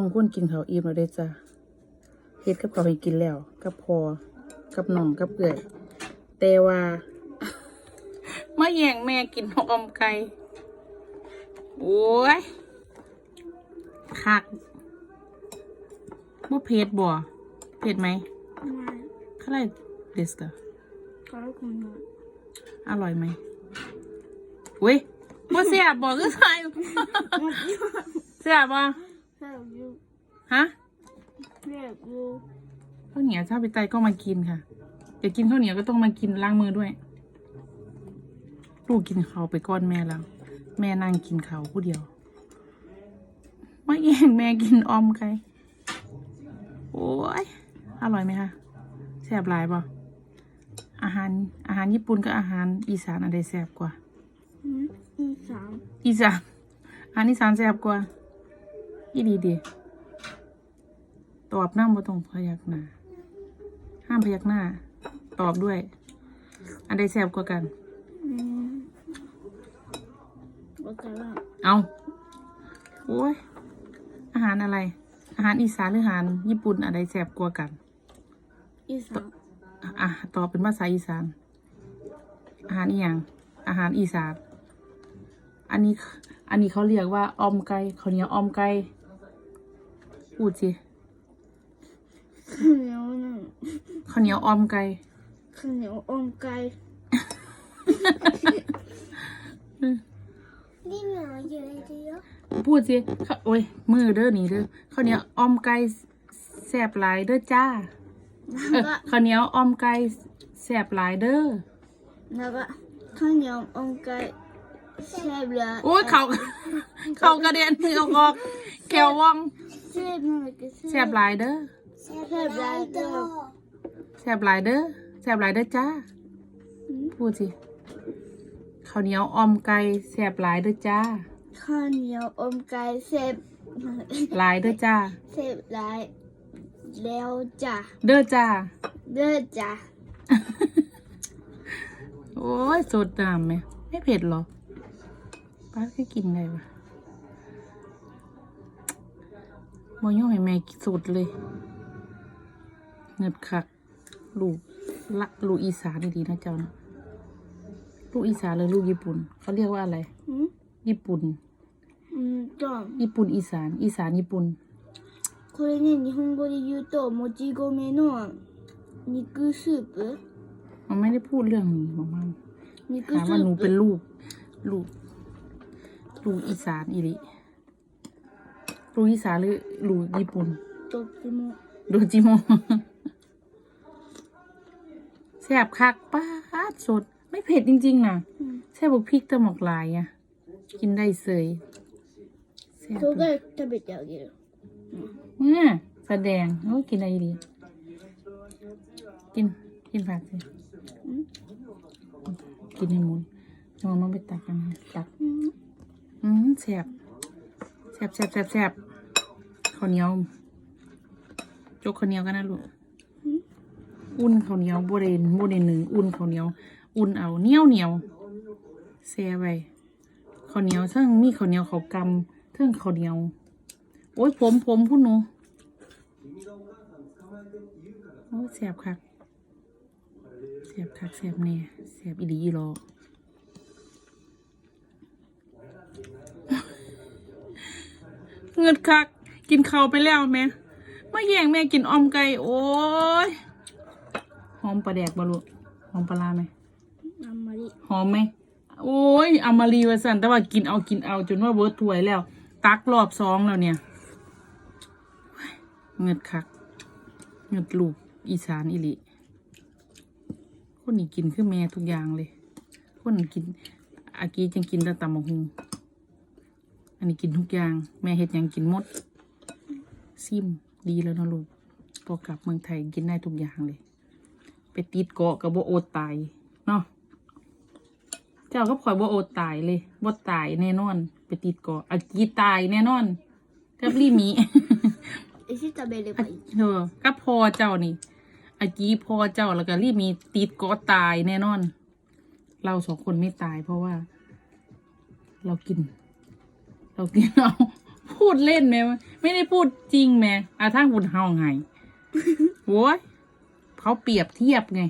น้องคนกินข้าวอิ่มแล้วเด้อจ้ะเฮ็ดกับข้าวให้กินแล้ว กับพอกับน้องกับเอื่อยแต่ว่ามาแย่งแม่กินออมไก่โอ้ยคักบ่เผ็ดบ่เผ็ดไหมไม่เท่าไหร่เดสกะก็รู้คุณหน่อยอร่อยไหมเว้ยบ่เสียบบ่คือใส่เสียบบ่ แซ่บอยู่ฮะแซ่บอยู่ข้าวเหนียวถ้าไปไตก็มากินค่ะเดี๋ยวกินข้าวเหนียวก็ต้องมากินล้างมือด้วย ลูกกินเขาวไปก้อนแม่แล้ว แม่นั่งกินเขาวผู้เดียวไม่แย่งแม่กินออมไก่โอ้ยอร่อยไหมคะแซ่บหลายป่ะอาหารอาหารญี่ปุ่นกับอาหารอีสานอะไรแซ่บกว่า อืมอีสามอีสานอาหารอีสานแซ่บกว่า อีดีดีตอบน้ำบ่ต้องพยักหน้า ห้ามพยักหน้า ตอบด้วย อันใดแซ่บกว่ากันอืมโอเคละเอาโอ้ย อาหารอะไร อาหารอีสานหรืออาหาร ญี่ปุ่นอะไรแซ่บกว่ากัน อีสามอะอะตอบเป็นภาษาอีสาน อาหารอีหยังอาหารอีสาน อันนี้ อันนี้เขาเรียกว่าออมไก่ข้าวเหนียวออมไก่ พูดสิข้าวเหนียวหนึ่งข้าวเหนียวออมไก่ข้าวเหนียวอมไก่นี่เหนียวเยอะเดียวพูดสิข้าโอ้ยมือเด้อนี่เด้อข้าวเหนียวออมไก่แซ่บหลายเด้อจ้าเอแล้วอก็ข้าวเหนียวออมไก่แซ่บหลายเด้อแล้วก็ข้าวเหนียวอมไก่ แซ่บเลยโอ้ยเขาเขากระเด็นมือออกออกแก้วว่องแซ่บมากเลยแซ่บหลายเด้อแซ่บหลายเด้อแซ่บหลายเด้อแซ่บหลายเด้อจ้าพูดสิข้าวเหนียวออมไก่แซ่บหลายเด้อจ้าข้าวเหนียวอมไก่แซ่บหลายเด้อจ้าแซ่บหลายแล้วจ้ะเด้อจ้าเด้อจ้ะโอ้ยสดน้ำไหมไม่เผ็ดเหรอ ป้าก็กินได้ปะบอย่อให้แม่สดเลย เงิดคัก ลูกละลูกอีสานดีๆนะเจ้านะลูกอีสานหรือลูกญี่ปุ่น เขาเรียกว่าอะไร หืม ญี่ปุ่น อืมと ญี่ปุ่นอีสาน อีสานญี่ปุ่น これね日本語で言うともち米の肉スープ มันไม่ได้พูดเรื่องนี้บอกมัน 肉 ถาม ス ว่าหนู ー เป็น プ ลูก ลูก รูอีสานอีริรูอีสานหรือรูญี่ปุ่นโดจิโมโดจิโมแซ่บคักป้าสด ไม่เผ็ดจริง ๆนะแซ่บพริกตะหมอกลายอะ กินได้เสยแซก็ทขเก็จะไปเยอกินเนี่ยแสดงโอ้กินอะไรดี กิน กินผักสิกินให้หมดน้องมันไปตักกันตัก อืมแซ่บแซ่บแซ่บแซ่บแซ่บข้าวเหนียวจกข้าวเหนียวกันนะลูกอุ่นข้าวเหนียวโบเรนโบเรนหนึ่งอุ่นข้าวเหนียว อุ่นเอาเหนียวเหนียวแซ่ไว้ข้าวเหนียวเทิงมีข้าวเหนียวข้าวกำเทิงข้าวเหนียว โอ้ยผมผมพูดหนูโอ้ยแซ่บคักแซ่บคักแซ่บแน่แซ่บอีดีอีหรอ เงิอดคัก กินข้าวไปแล้วแม่มาแย่งแม่กินอมไก่โอ้ยหอมปลาแดกบลูหอมปลาลาไหมอมรีหอมไหมโอ้ยอมมาลีวสันแต่ว่ากินเอากินเอาจนว่าเวิร์ดถวยแล้ว ตักรอบสองแล้วเนี่ยเงิดคักเงิดลูกอีสานอิลิคนนี้กินคือแม่ทุกอย่างเลย คนกินอากีจังกินแต่ตำมะฮุง อันนี้กินทุกอย่าง แม่เห็ดยังกินหมด ซิมดีแล้วนะลูกพอกลับเมืองไทยกินได้ทุกอย่างเลย ไปติดเกาะกับโบโอตายเนาะเจ้าก็คอยโบโอตายเลยโบตายแน่นอน ไปติดเกาะอากีตายแน่นอน กับลี่มีไอซิตาเบลเลยไปเออกับพอเจ้านี่อากีพอเจ้าแล้วก็ลี่มีติดเกาะตายแน่นอน เราสองคนไม่ตายเพราะว่า เรากิน เราเราพูดเล่นแม่ไม่ได้พูดจริงแม่อาท่าหุ่นเฮาไงโว้ยเขาเปรียบเทียบไง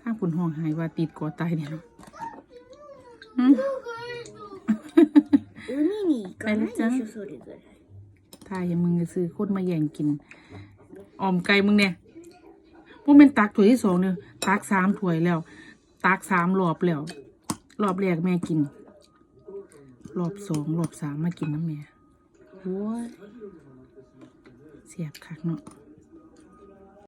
ถ้าคุณห้องหายว่าติดกอตายเนี่ยเนาไปแล้วจ้าถ้าอย่างมึงจะซื้อโคตรมาแย่งกิน ออมไก่มึงเนี่ยพวกมันตักถ้วยที่สองเนี่ยตักสามถ้วยแล้ว ตักสามรอบแล้ว รอบแรกแม่กิน รอบสองรอบสามมากินน้ำแม่โว้ยเสียบคักเนาะ